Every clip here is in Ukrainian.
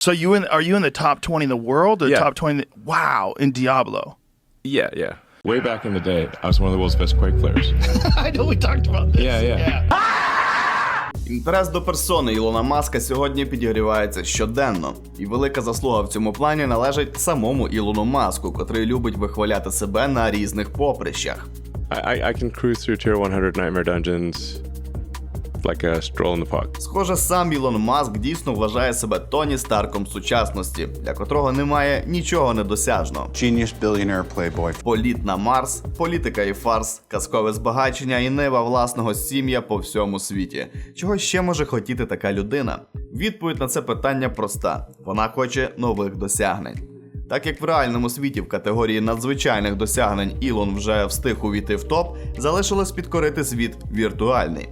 So you in are you in the top twenty in the world or Yeah. top twenty? the- wow, in Diablo. Yeah, yeah. Way back in the day, I was one of the world's best Quake players. I know we talked about this. Yeah, yeah. Інтерес до персони Ілона Маска сьогодні підігрівається щоденно, і велика заслуга в цьому плані належить самому Ілону Маску, котрий любить вихваляти себе на різних поприщах. I, I, I can cruise through tier 100 nightmare dungeons like a stroll in the park. Схоже, сам Ілон Маск дійсно вважає себе Тоні Старком сучасності, для котрого немає нічого недосяжного. Genius billionaire playboy. Політ на Марс, політика і фарс, казкове збагачення і нива власного сім'я по всьому світі. Чого ще може хотіти така людина? Відповідь на це питання проста: вона хоче нових досягнень. Так як в реальному світі в категорії надзвичайних досягнень Ілон вже встиг увійти в топ, залишилось підкорити світ віртуальний.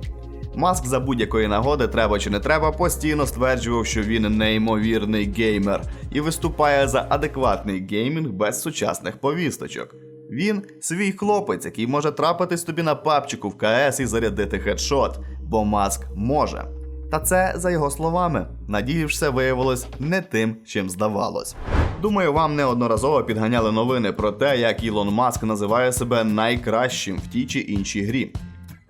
Маск за будь-якої нагоди, треба чи не треба, постійно стверджував, що він неймовірний геймер і виступає за адекватний геймінг без сучасних повісточок. Він свій хлопець, який може трапитись тобі на папчику в КС і зарядити хедшот, бо маск може. Та це за його словами. Надії ж все виявилось не тим, чим здавалось. Думаю, вам неодноразово підганяли новини про те, як Ілон Маск називає себе найкращим в тій чи іншій грі.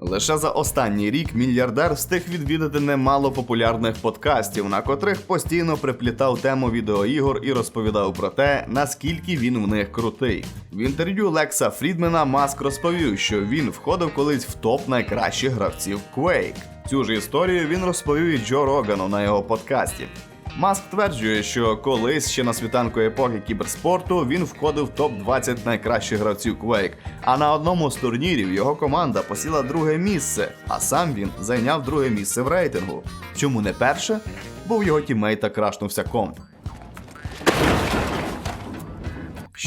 Лише за останній рік мільярдер встиг відвідати немало популярних подкастів, на котрих постійно приплітав тему відеоігор і розповідав про те, наскільки він в них крутий. В інтерв'ю Лекса Фрідмена Маск розповів, що він входив колись в топ найкращих гравців Quake. Цю ж історію він розповів і Джо Рогану на його подкасті. Маск стверджує, що колись ще на світанку епохи кіберспорту він входив в топ-20 найкращих гравців Quake, а на одному з турнірів його команда посіла друге місце, а сам він зайняв друге місце в рейтингу. Чому не перше? Бо в його тімейта крашнувся комп.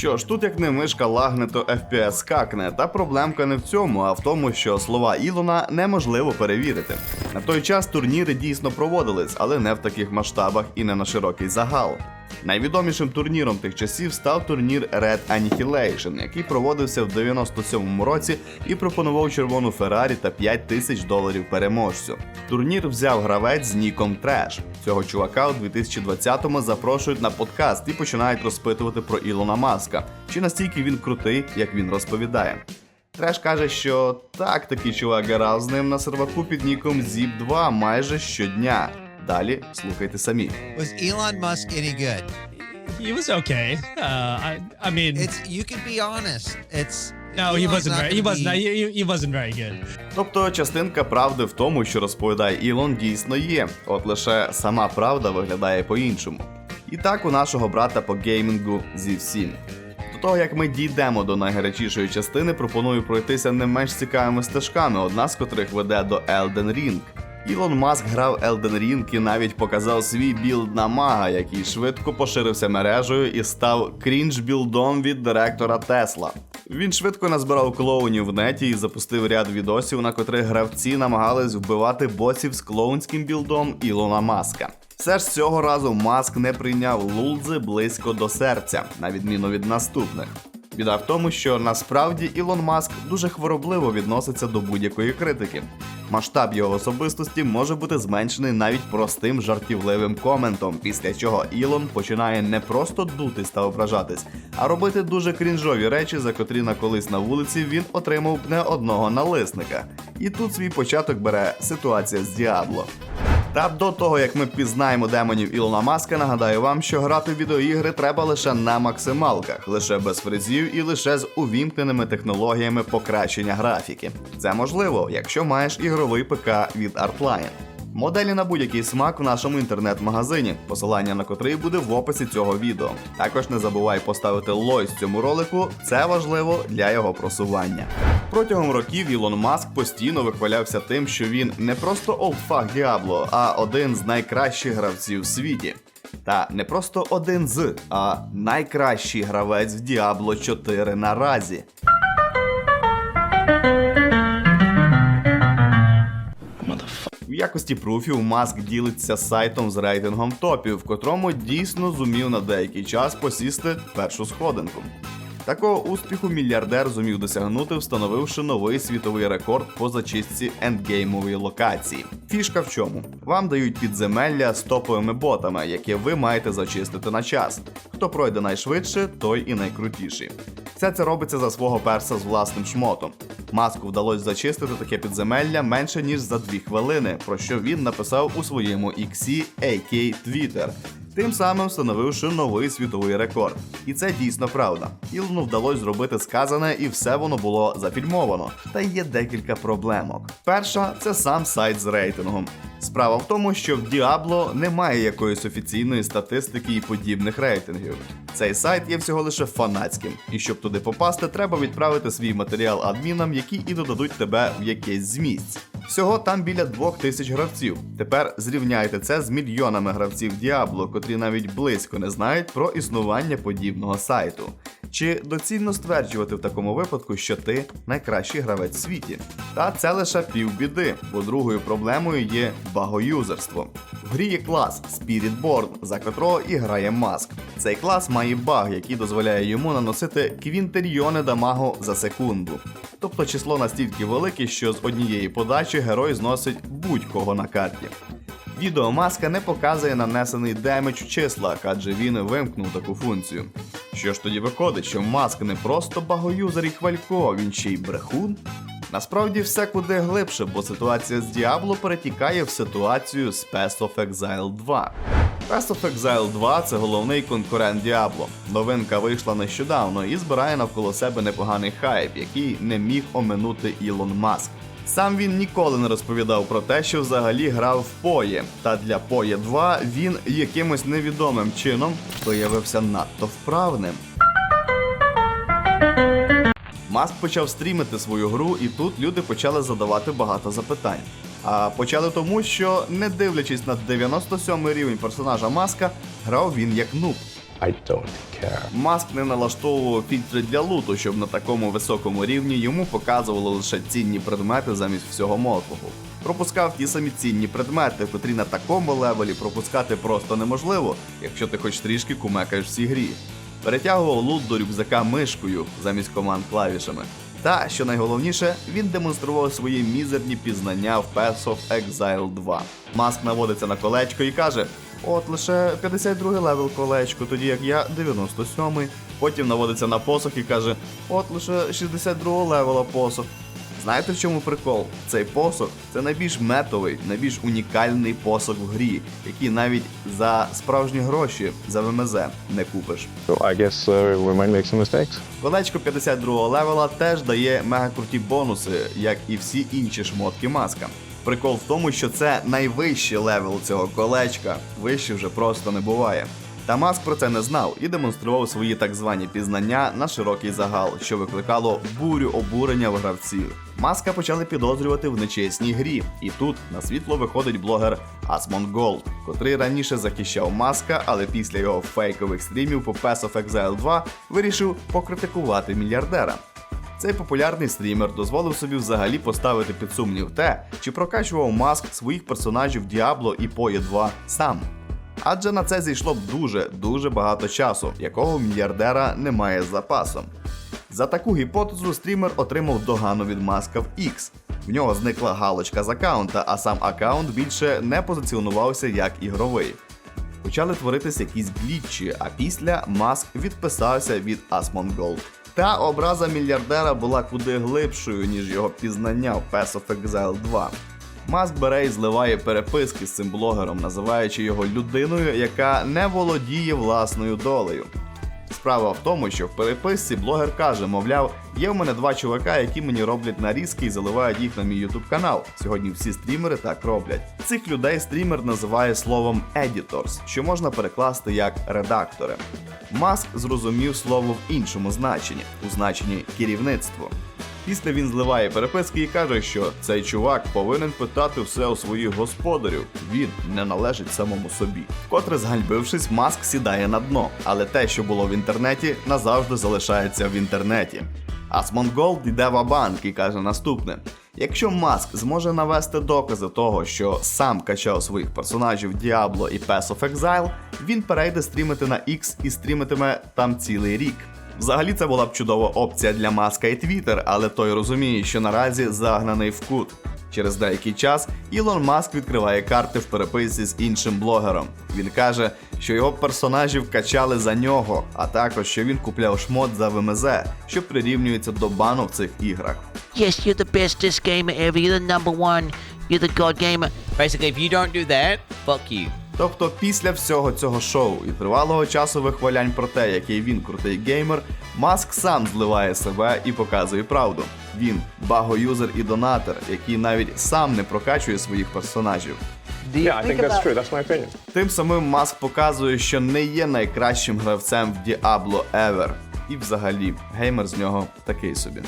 Що ж, тут як не мишка лагне, то FPS скакне, та проблемка не в цьому, а в тому, що слова Ілона неможливо перевірити. На той час турніри дійсно проводились, але не в таких масштабах і не на широкий загал. Найвідомішим турніром тих часів став турнір Red Annihilation, який проводився в 97-му році і пропонував червону Феррарі та 5 тисяч доларів переможцю. Турнір взяв гравець з ніком Треш. Цього чувака у 2020-му запрошують на подкаст і починають розпитувати про Ілона Маска, чи настільки він крутий, як він розповідає. Треш каже, що так, такий чувак грав з ним на серваку під ніком Zip2 майже щодня. Далі слухайте самі. Was Elon Musk any good? He was okay. Uh, I I mean, It's you can be honest. It's no, he Elon's wasn't not very. He gonna wasn't. be- He, he wasn't very good. Тобто частинка правди в тому, що розповідає Ілон, дійсно є, от лише сама правда виглядає по-іншому. І так у нашого брата по геймінгу зі всім. До того як ми дійдемо до найгарячішої частини, пропоную пройтися не менш цікавими стежками, одна з котрих веде до Elden Ring. Ілон Маск грав Elden Ring і навіть показав свій білд на мага, який швидко поширився мережею і став крінж-білдом від директора Тесла. Він швидко назбирав клоунів в неті і запустив ряд відосів, на котрих гравці намагались вбивати босів з клоунським білдом Ілона Маска. Все ж цього разу Маск не прийняв лулзи близько до серця, на відміну від наступних. Біда в тому, що насправді Ілон Маск дуже хворобливо відноситься до будь-якої критики. Масштаб його особистості може бути зменшений навіть простим жартівливим коментом, після чого Ілон починає не просто дутись та ображатись, а робити дуже крінжові речі, за котрі на колись на вулиці він отримав б не одного налисника. І тут свій початок бере ситуація з Діабло. Та до того, як ми пізнаємо демонів Ілона Маска, нагадаю вам, що грати в відеоігри треба лише на максималках, лише без фрезів і лише з увімкненими технологіями покращення графіки. Це можливо, якщо маєш ігровий ПК від Artline. Моделі на будь-який смак в нашому інтернет-магазині, посилання на котрий буде в описі цього відео. Також не забувай поставити лойс цьому ролику, це важливо для його просування. Протягом років Ілон Маск постійно вихвалявся тим, що він не просто олдфаг Діабло, а один з найкращих гравців в світі. Та не просто один з, а найкращий гравець в Діабло 4 наразі. Якості пруфів Маск ділиться сайтом з рейтингом топів, в котрому дійсно зумів на деякий час посісти першу сходинку. Такого успіху мільярдер зумів досягнути, встановивши новий світовий рекорд по зачистці ендгеймової локації. Фішка в чому? Вам дають підземелля з топовими ботами, які ви маєте зачистити на час. Хто пройде найшвидше, той і найкрутіший. Все це робиться за свого перса з власним шмотом. Маску вдалося зачистити таке підземелля менше ніж за 2 хвилини, про що він написав у своєму XC, AK Twitter, тим самим встановивши новий світовий рекорд. І це дійсно правда. Ілону вдалося зробити сказане, і все воно було зафільмовано. Та є декілька проблемок. Перша це сам сайт з рейтингом. Справа в тому, що в Diablo немає якоїсь офіційної статистики і подібних рейтингів. Цей сайт є всього лише фанатським, і щоб туди попасти, треба відправити свій матеріал адмінам, які і додадуть тебе в якесь з місць. Всього там біля двох тисяч гравців. Тепер зрівняйте це з мільйонами гравців Діабло, котрі навіть близько не знають про існування подібного сайту. Чи доцільно стверджувати в такому випадку, що ти найкращий гравець в світі? Та це лише півбіди, бо другою проблемою є багоюзерство. В грі є клас Spiritborn, за котрого і грає Маск. Цей клас має баг, який дозволяє йому наносити квінтерйони дамагу за секунду. Тобто число настільки велике, що з однієї подачі герой зносить будь-кого на карті. Відео маска не показує нанесений демедж в числах, адже він вимкнув таку функцію. Що ж тоді виходить, що маск не просто багоюзер і хвалько, він ще й брехун? Насправді все куди глибше, бо ситуація з Діабло перетікає в ситуацію з Path of Exile 2. Path of Exile 2 це головний конкурент Діабло. Новинка вийшла нещодавно і збирає навколо себе непоганий хайп, який не міг оминути Ілон Маск. Сам він ніколи не розповідав про те, що взагалі грав в Пої, та для Пої 2 він якимось невідомим чином виявився надто вправним. Маск почав стрімити свою гру, і тут люди почали задавати багато запитань. А почали тому, що не дивлячись на 97 рівень персонажа Маска, грав він як нуб. I don't care. Маск не налаштовував фільтри для луту, щоб на такому високому рівні йому показували лише цінні предмети замість всього мотлуху. Пропускав ті самі цінні предмети, котрі на такому левелі пропускати просто неможливо, якщо ти хоч трішки кумекаєш в цій грі. Перетягував лут до рюкзака мишкою замість команд клавішами. Та, що найголовніше, він демонстрував свої мізерні пізнання в Path of Exile 2. Маск наводиться на колечко і каже: От лише 52 левел колечко, тоді як я 97-й. Потім наводиться на посох і каже: От лише 62 левела посох. Знаєте в чому прикол? Цей посох це найбільш метовий, найбільш унікальний посох в грі, який навіть за справжні гроші за ВМЗ не купиш. So I guess uh, we might make some mistakes. Колечко 52 левела теж дає мегакруті бонуси, як і всі інші шмотки маска. Прикол в тому, що це найвищий левел цього колечка, вище вже просто не буває. Та Маск про це не знав і демонстрував свої так звані пізнання на широкий загал, що викликало бурю обурення в гравців. Маска почали підозрювати в нечесній грі, і тут на світло виходить блогер Asmon Gold, котрий раніше захищав маска, але після його фейкових стрімів по Path of Exile 2 вирішив покритикувати мільярдера. Цей популярний стрімер дозволив собі взагалі поставити під сумнів те, чи прокачував маск своїх персонажів Діабло і Пої 2 сам. Адже на це зійшло б дуже дуже багато часу, якого мільярдера немає з запасом. За таку гіпотезу стрімер отримав догану від маска в X. В нього зникла галочка з аккаунта, а сам аккаунт більше не позиціонувався як ігровий. Почали творитися якісь глітчі, а після Маск відписався від Asmon Gold. Та образа мільярдера була куди глибшою, ніж його пізнання в Pass of Exile 2. Маск бере і зливає переписки з цим блогером, називаючи його людиною, яка не володіє власною долею. Справа в тому, що в переписці блогер каже, мовляв, є в мене два чувака, які мені роблять нарізки і заливають їх на мій ютуб канал. Сьогодні всі стрімери так роблять. Цих людей стрімер називає словом editors, що можна перекласти як редактори. Маск зрозумів слово в іншому значенні, у значенні керівництво. Після він зливає переписки і каже, що цей чувак повинен питати все у своїх господарів. Він не належить самому собі. Котре зганьбившись, маск сідає на дно, але те, що було в інтернеті, назавжди залишається в інтернеті. Асмон Голд йде в банк і каже наступне: якщо Маск зможе навести докази того, що сам качав своїх персонажів Diablo і Path of Exile, він перейде стрімити на X і стрімитиме там цілий рік. Взагалі це була б чудова опція для Маска і Твіттер, але той розуміє, що наразі загнаний в кут. Через деякий час Ілон Маск відкриває карти в переписці з іншим блогером. Він каже, що його персонажів качали за нього, а також що він купляв шмот за ВМЗ, що прирівнюється до бану в цих іграх. Yes, you're the bestest gamer ever. You're the number one. You're the god gamer. Basically, if you don't do that, fuck you. Тобто після всього цього шоу і тривалого часу вихвалянь про те, який він крутий геймер, Маск сам зливає себе і показує правду. Він багоюзер і донатор, який навіть сам не прокачує своїх персонажів. Yeah, I think that's true. That's my opinion. Тим самим Маск показує, що не є найкращим гравцем в Diablo ever. І взагалі, геймер з нього такий собі.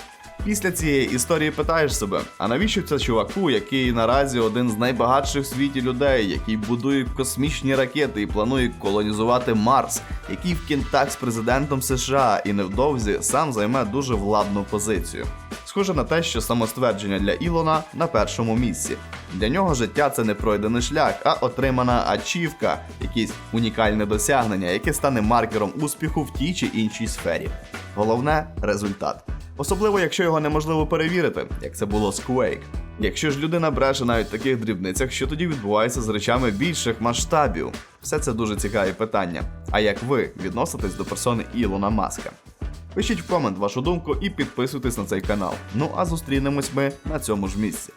Після цієї історії питаєш себе, а навіщо це чуваку, який наразі один з найбагатших в світі людей, який будує космічні ракети і планує колонізувати Марс, який в кінтах з президентом США і невдовзі сам займе дуже владну позицію. Схоже на те, що самоствердження для Ілона на першому місці. Для нього життя це не пройдений шлях, а отримана ачівка, якесь унікальне досягнення, яке стане маркером успіху в тій чи іншій сфері. Головне результат. Особливо, якщо його неможливо перевірити, як це було з Quake. Якщо ж людина бреше навіть в таких дрібницях, що тоді відбувається з речами більших масштабів? Все це дуже цікаві питання. А як ви відноситесь до персони Ілона Маска? Пишіть в комент вашу думку і підписуйтесь на цей канал. Ну а зустрінемось ми на цьому ж місці.